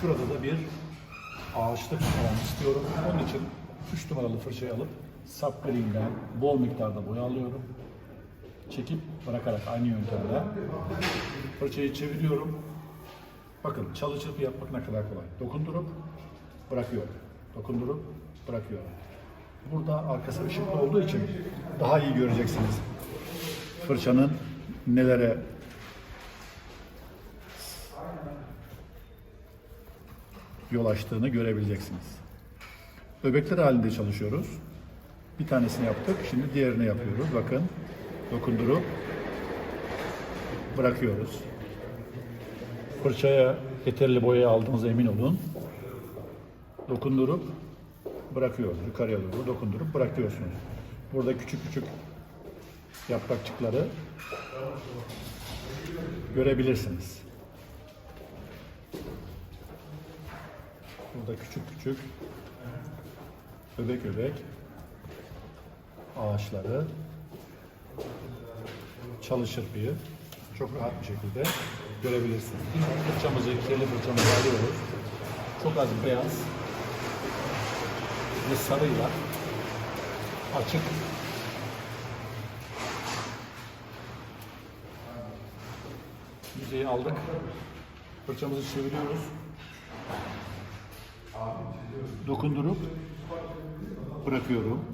şurada da bir ağaçlık alan istiyorum. Onun için 3 numaralı fırçayı alıp sap grinden bol miktarda boya alıyorum. Çekip bırakarak aynı yöntemle fırçayı çeviriyorum. Bakın çalı çırpı yapmak ne kadar kolay. Dokundurup bırakıyorum. Dokundurup bırakıyorum. Burada arkası ışıklı olduğu için daha iyi göreceksiniz. Fırçanın nelere yol açtığını görebileceksiniz. Öbekler halinde çalışıyoruz. Bir tanesini yaptık. Şimdi diğerini yapıyoruz. Bakın. Dokundurup bırakıyoruz. Fırçaya yeterli boyayı aldığınıza emin olun. Dokundurup bırakıyoruz. Yukarıya doğru dokundurup bırakıyorsunuz. Burada küçük küçük yaprakçıkları görebilirsiniz. Burada küçük küçük öbek öbek ağaçları çalı çırpıyı çok rahat bir şekilde görebilirsiniz. Fırçamızı, kirli fırçamızı alıyoruz. Çok az beyaz ve sarıyla açık yüzeyi aldık. Fırçamızı çeviriyoruz. Dokundurup bırakıyorum.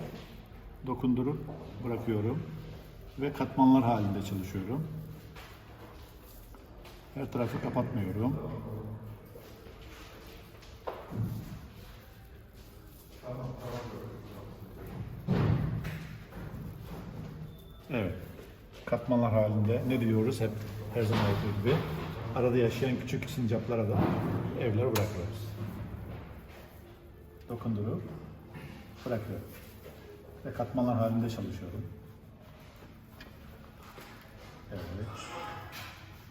Dokundurup bırakıyorum. Ve katmanlar halinde çalışıyorum. Her tarafı kapatmıyorum. Evet. Katmanlar halinde ne diyoruz hep her zaman olduğu gibi. Arada yaşayan küçük sincaplara da evler bırakıyoruz. Dokundurup bırakıyorum. Ve katmanlar halinde çalışıyorum. Evet.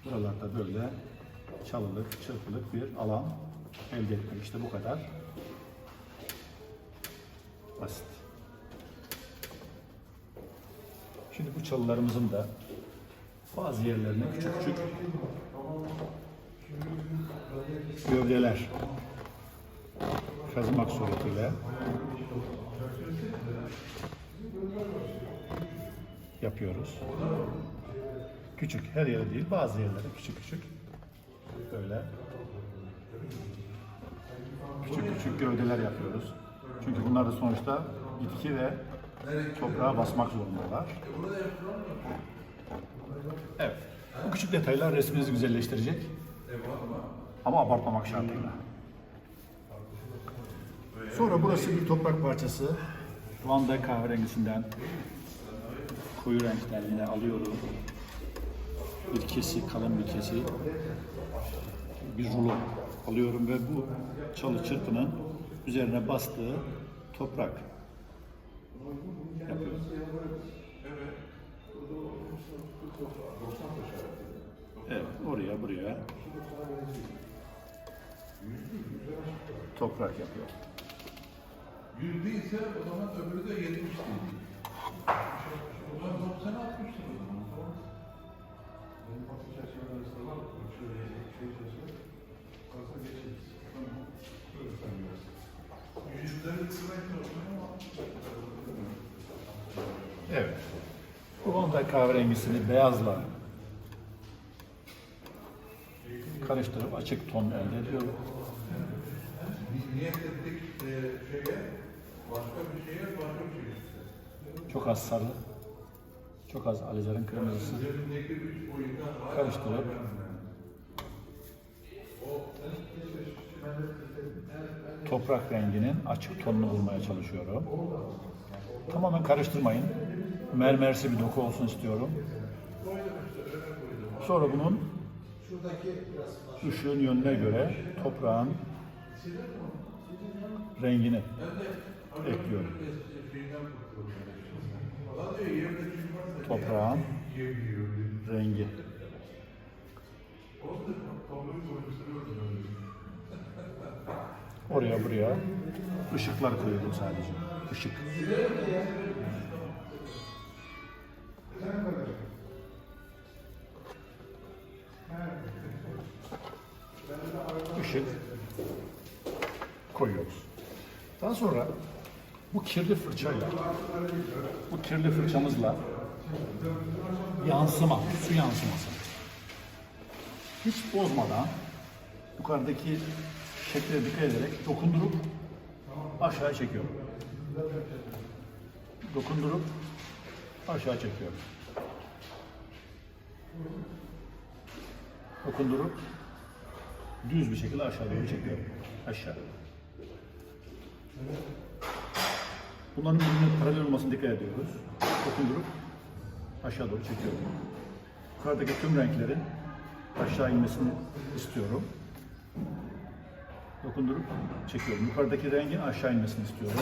Buralarda böyle çalılık, çırpılık bir alan elde etmek. İşte bu kadar basit. Şimdi bu çalılarımızın da bazı yerlerine küçük küçük gövdeler kazımak suretiyle yapıyoruz. Küçük, her yere değil, bazı yerlere küçük küçük böyle küçük küçük gövdeler yapıyoruz. Çünkü bunlar da sonuçta bitki ve toprağa basmak zorundalar. Evet. Bu küçük detaylar resminizi güzelleştirecek. Ama abartmamak şartıyla. Sonra burası bir toprak parçası. Van Dyck kahverengisinden koyu renkten yine alıyorum. Bir kesi, kalın bir kesi. Bir rulo alıyorum ve bu çalı çırpının üzerine bastığı toprak yapıyorum. Evet, oraya buraya toprak yapıyor. Yüzde ise o zaman öbürü de 70 değil. O zaman 90 60 lira o zaman. Benim çerçevelerinde var. Bak şöyle şey çerçeve. Varsa geçeriz. Tamam. Böyle sen biraz. Yüzleri kısmayı çalışmıyor ama. Evet. Bu onda kahverengisini beyazla karıştırıp açık ton elde ediyorum. Biz niyet ettik e, şeye, başka bir şeye, başka bir şeye. Çok az sarı, çok az alizarin kırmızısı. Karıştırıp. Toprak renginin açık tonunu bulmaya çalışıyorum. Tamamen karıştırmayın. Mermersi bir doku olsun istiyorum. Sonra bunun ışığın yönüne göre toprağın rengini ekliyorum. Toprağın rengi. Oraya buraya ışıklar koyuyorum sadece. Işık. Işık koyuyoruz. Daha sonra bu kirli fırçayla, bu kirli fırçamızla yansıma, su yansıması. Hiç bozmadan yukarıdaki şekle dikkat ederek dokundurup aşağı çekiyorum. Dokundurup aşağı çekiyorum. Dokundurup düz bir şekilde aşağı doğru çekiyorum. Aşağı. Bunların birbirine paralel olmasına dikkat ediyoruz. Dokundurup aşağı doğru çekiyorum. Yukarıdaki tüm renklerin aşağı inmesini istiyorum. Dokundurup çekiyorum. Yukarıdaki rengin aşağı inmesini istiyorum.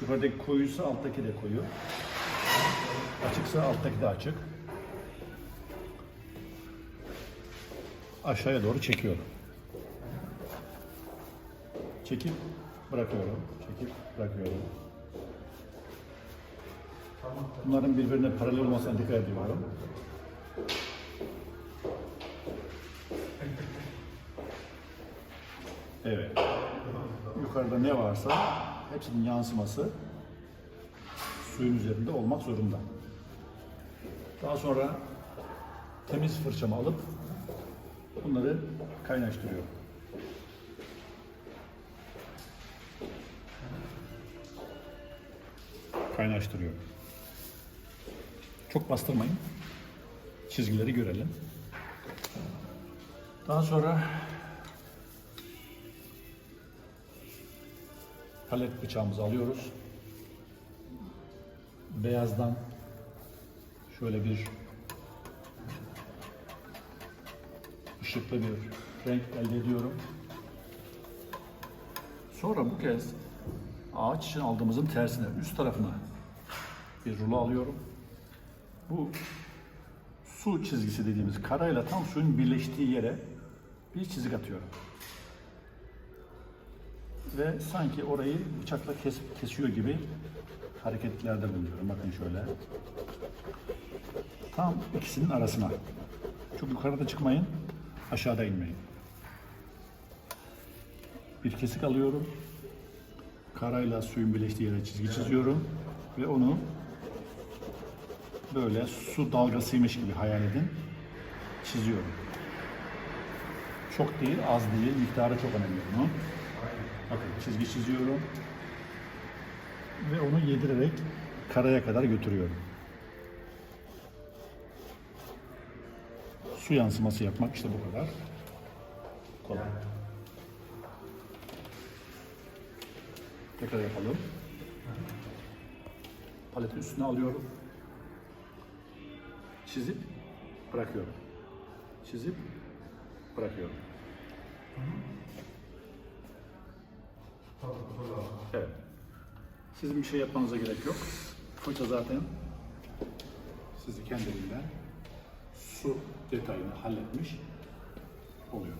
Yukarıdaki koyuysa alttaki de koyu. Açıksa alttaki de açık. Aşağıya doğru çekiyorum. Çekip bırakıyorum. Çekip bırakıyorum. Bunların birbirine paralel olmasına dikkat ediyorum. Evet. Yukarıda ne varsa hepsinin yansıması suyun üzerinde olmak zorunda. Daha sonra temiz fırçamı alıp bunları kaynaştırıyorum. Kaynaştırıyorum. Çok bastırmayın. Çizgileri görelim. Daha sonra palet bıçağımızı alıyoruz. Beyazdan şöyle bir ışıklı bir renk elde ediyorum. Sonra bu kez ağaç için aldığımızın tersine, üst tarafına bir rulo alıyorum. Bu su çizgisi dediğimiz karayla tam suyun birleştiği yere bir çizik atıyorum. Ve sanki orayı bıçakla kes, kesiyor gibi hareketlerde bulunuyorum. Bakın şöyle. Tam ikisinin arasına. Çok yukarıda çıkmayın, aşağıda inmeyin. Bir kesik alıyorum. Karayla suyun birleştiği yere çizgi çiziyorum. Ve onu böyle su dalgasıymış gibi hayal edin. Çiziyorum. Çok değil, az değil. Miktarı çok önemli bunun. Bakın çizgi çiziyorum. Ve onu yedirerek karaya kadar götürüyorum. Su yansıması yapmak işte bu kadar. Kolay. Tekrar yapalım. Paleti üstüne alıyorum. Çizip bırakıyorum. Çizip bırakıyorum. Evet. Sizin bir şey yapmanıza gerek yok. Fırça zaten sizi kendiliğinden su detayını halletmiş oluyor.